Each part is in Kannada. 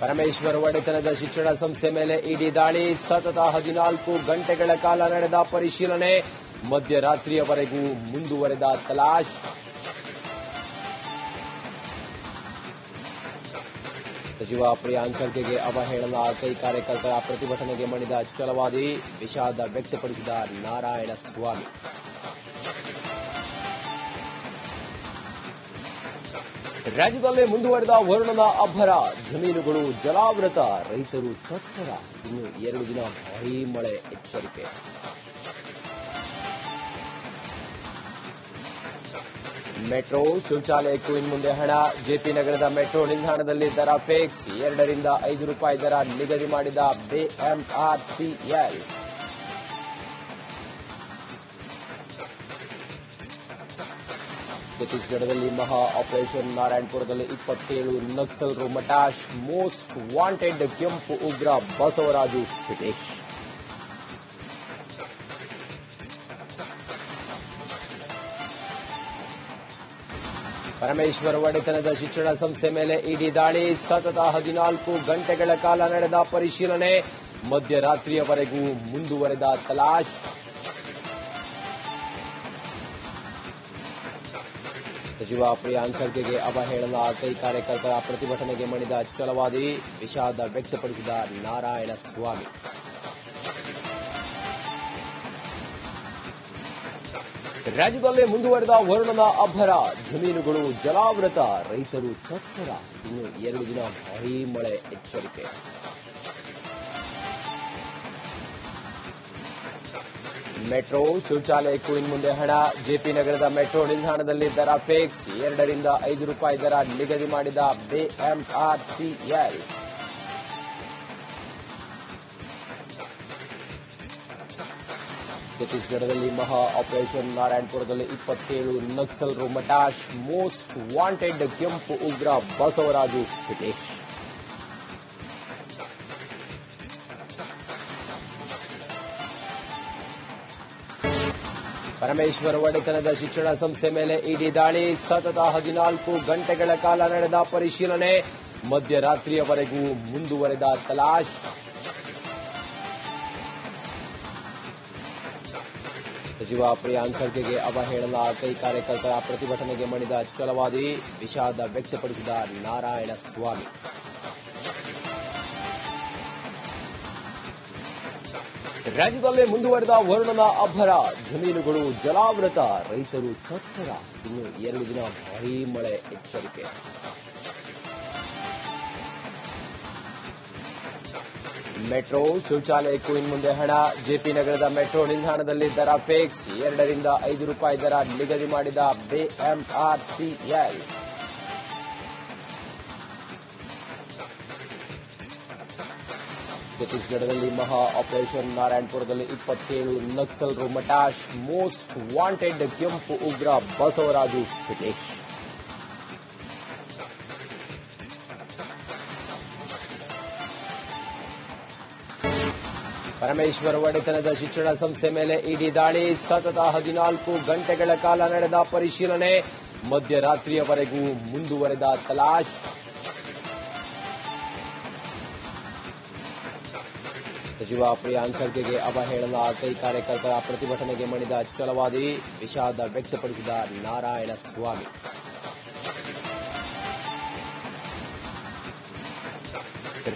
ಪರಮೇಶ್ವರ್ ಒಡೆತನದ ಶಿಕ್ಷಣ ಸಂಸ್ಥೆ ಮೇಲೆ ಇಡಿ ದಾಳಿ. ಸತತ ಹದಿನಾಲ್ಕು ಗಂಟೆಗಳ ಕಾಲ ನಡೆದ ಪರಿಶೀಲನೆ. ಮಧ್ಯರಾತ್ರಿಯವರೆಗೂ ಮುಂದುವರೆದ ತಲಾಶ್. ಸಚಿವ ಪ್ರಿಯಾಂಕ್ ಖರ್ಗೆಗೆ ಅವಹೇಳನ ಕೈ ಕಾರ್ಯಕರ್ತರ ಪ್ರತಿಭಟನೆಗೆ ಮಣಿದ ಚಲವಾದಿ ವಿಷಾದ ವ್ಯಕ್ತಪಡಿಸಿದ ನಾರಾಯಣ ರಾಜ್ಯದಲ್ಲೇ ಮುಂದುವರೆದ ವರುಣನ ಅಬ್ಬರ. ಜಮೀನುಗಳು ಜಲಾವೃತ. ರೈತರು ತತ್ತರ ಇನ್ನು ಎರಡು ದಿನ ಭಾರೀ ಮಳೆ ಎಚ್ಚರಿಕೆ. ಮೆಟ್ರೋ ಶೌಚಾಲಯಕ್ಕೂ ಇನ್ನು ಮುಂದೆ ಹಣ. ಜೆಪಿ ನಗರದ ಮೆಟ್ರೋ ನಿಲ್ದಾಣದಲ್ಲಿ ದರ ಫಿಕ್ಸ್. ಎರಡರಿಂದ ಐದು ರೂಪಾಯಿ ದರ ನಿಗದಿ ಮಾಡಿದ ಬಿಎಂಆರ್ಸಿಎಲ್ ಛತ್ತೀಸ್ಗಢದಲ್ಲಿ ಮಹಾ ಆಪರೇಷನ್ ನಾರಾಯಣಪುರದಲ್ಲಿ ಇಪ್ಪತ್ತೇಳು ನಕ್ಸಲರು ಮಟಾಶ್ ಮೋಸ್ಟ್ ವಾಂಟೆಡ್ ಕೆಂಪು ಉಗ್ರ ಬಸವರಾಜು ಫಿಟೇಶ್. ಪರಮೇಶ್ವರ್ ಒಡೆತನದ ಶಿಕ್ಷಣ ಸಂಸ್ಥೆ ಮೇಲೆ ಇಡಿ ದಾಳಿ. ಸತತ ಹದಿನಾಲ್ಕು ಗಂಟೆಗಳ ಕಾಲ ನಡೆದ ಪರಿಶೀಲನೆ. ಮಧ್ಯರಾತ್ರಿಯವರೆಗೂ ಮುಂದುವರೆದ ತಲಾಶ್. ಸಚಿವ ಪ್ರಿಯಾಂಕ್ ಖರ್ಗೆಗೆ ಅವಹೇಳನ ಕೈ ಕಾರ್ಯಕರ್ತರ ಪ್ರತಿಭಟನೆಗೆ ಮಣಿದ ಚಲವಾದಿ ವಿಷಾದ ವ್ಯಕ್ತಪಡಿಸಿದ ನಾರಾಯಣ ಸ್ವಾಮಿ. ರಾಜ್ಯದಲ್ಲೇ ಮುಂದುವರೆದ ವರುಣನ ಅಬ್ಬರ ಜಮೀನುಗಳು ಜಲಾವೃತ, ರೈತರು ತತ್ತರ ಇನ್ನು ಎರಡು ದಿನ ಭಾರೀ ಮಳೆ ಎಚ್ಚರಿಕೆ. ಮೆಟ್ರೋ ಶೌಚಾಲಯಕ್ಕೂ ಇನ್ಮುಂದೆ ಹಣ. ಜೆಪಿ ನಗರದ ಮೆಟ್ರೋ ನಿಲ್ದಾಣದಲ್ಲಿ ದರ ಫಿಕ್ಸ್. ಎರಡರಿಂದ ಐದು ರೂಪಾಯಿ ದರ ನಿಗದಿ ಮಾಡಿದ ಬಿಎಂಆರ್ಸಿಎಲ್. ಛತ್ತೀಸ್ಗಢದಲ್ಲಿ ಮಹಾ ಆಪರೇಷನ್ ನಾರಾಯಣಪುರದಲ್ಲಿ ಇಪ್ಪತ್ತೇಳು ನಕ್ಸಲರು ಮಟಾಶ್ ಮೋಸ್ಟ್ ವಾಂಟೆಡ್ ಕೆಂಪು ಉಗ್ರ ಬಸವರಾಜು ಫಿಟೇಶ್. ಪರಮೇಶ್ವರ್ ಒಡೆತನದ ಶಿಕ್ಷಣ ಸಂಸ್ಥೆ ಮೇಲೆ ಇಡಿ ದಾಳಿ. ಸತತ ಹದಿನಾಲ್ಕು ಗಂಟೆಗಳ ಕಾಲ ನಡೆದ ಪರಿಶೀಲನೆ. ಮಧ್ಯರಾತ್ರಿಯವರೆಗೂ ಮುಂದುವರೆದ ತಲಾಶ್. ಸಚಿವ ಪ್ರಿಯಾಂಕ್ ಖರ್ಗೆಗೆ ಅವಹೇಳನ ಕೈ ಕಾರ್ಯಕರ್ತರ ಪ್ರತಿಭಟನೆಗೆ ಮಣಿದ ಚಲವಾದಿ ವಿಷಾದ ವ್ಯಕ್ತಪಡಿಸಿದ ನಾರಾಯಣ ರಾಜ್ಯದಲ್ಲೇ ಮುಂದುವರೆದ ವರುಣನ ಅಬ್ಬರ. ಜಮೀನುಗಳು ಜಲಾವೃತ. ರೈತರು ತತ್ತರ ಇನ್ನು ಎರಡು ದಿನ ಭಾರೀ ಮಳೆ ಎಚ್ಚರಿಕೆ. ಮೆಟ್ರೋ ಶೌಚಾಲಯಕ್ಕೂ ಇನ್ ಮುಂದೆ ಹಣ. ಜೆಪಿ ನಗರದ ಮೆಟ್ರೋ ನಿಲ್ದಾಣದಲ್ಲಿ ದರ ಫಿಕ್ಸ್. ಎರಡರಿಂದ ಐದು ರೂಪಾಯಿ ದರ ನಿಗದಿ ಮಾಡಿದ ಬಿಎಂಆರ್ಸಿಎಲ್ ಛತ್ತೀಸ್ಗಢದಲ್ಲಿ ಮಹಾ ಆಪರೇಷನ್ ನಾರಾಯಣಪುರದಲ್ಲಿ ಇಪ್ಪತ್ತೇಳು ನಕ್ಸಲರು ಮಟಾಶ್ ಮೋಸ್ಟ್ ವಾಂಟೆಡ್ ಕೆಂಪು ಉಗ್ರ ಬಸವರಾಜು ಫಿಟೇಶ್. ಪರಮೇಶ್ವರ್ ಒಡೆತನದ ಶಿಕ್ಷಣ ಸಂಸ್ಥೆ ಮೇಲೆ ಇಡಿ ದಾಳಿ, ಸತತ ಹದಿನಾಲ್ಕು ಗಂಟೆಗಳ ಕಾಲ ನಡೆದ ಪರಿಶೀಲನೆ, ಮಧ್ಯರಾತ್ರಿಯವರೆಗೂ ಮುಂದುವರೆದ ತಲಾಶ್. ಸಚಿವ ಪ್ರಿಯಾಂಕ್ ಖರ್ಗೆಗೆ ಅವಹೇಳನ ಕೈ ಕಾರ್ಯಕರ್ತರ ಪ್ರತಿಭಟನೆಗೆ ಮಣಿದ ಚಲವಾದಿ ವಿಷಾದ ವ್ಯಕ್ತಪಡಿಸಿದ ನಾರಾಯಣ ಸ್ವಾಮಿ.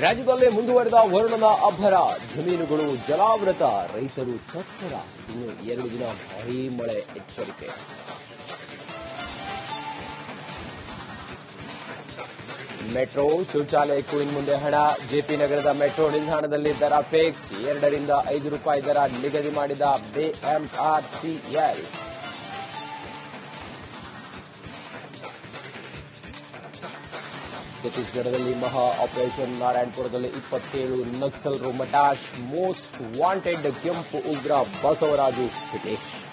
ರಾಜ್ಯದಲ್ಲೇ ಮುಂದುವರೆದ ವರುಣನ ಅಬ್ಬರ ಜಮೀನುಗಳು ಜಲಾವೃತ, ರೈತರು ತತ್ತರ ಇನ್ನು ಎರಡು ದಿನ ಭಾರೀ ಮಳೆ ಎಚ್ಚರಿಕೆ. ಮೆಟ್ರೋ ಶೌಚಾಲಯಕ್ಕೂ ಇನ್ಮುಂದೆ ಹಣ. ಜೆಪಿ ನಗರದ ಮೆಟ್ರೋ ನಿಲ್ದಾಣದಲ್ಲಿ ದರ ಫಿಕ್ಸ್. ಎರಡರಿಂದ ಐದು ರೂಪಾಯಿ ದರ ನಿಗದಿ ಮಾಡಿದ ಬಿಎಂಆರ್ಸಿಎಲ್. ಛತ್ತೀಸ್ಗಢದಲ್ಲಿ ಮಹಾ ಆಪರೇಷನ್ ನಾರಾಯಣಪುರದಲ್ಲಿ ಇಪ್ಪತ್ತೇಳು ನಕ್ಸಲರು ಮಟಾಶ್ ಮೋಸ್ಟ್ ವಾಂಟೆಡ್ ಕೆಂಪು ಉಗ್ರ ಬಸವರಾಜು ಫಿಟೇಶ್.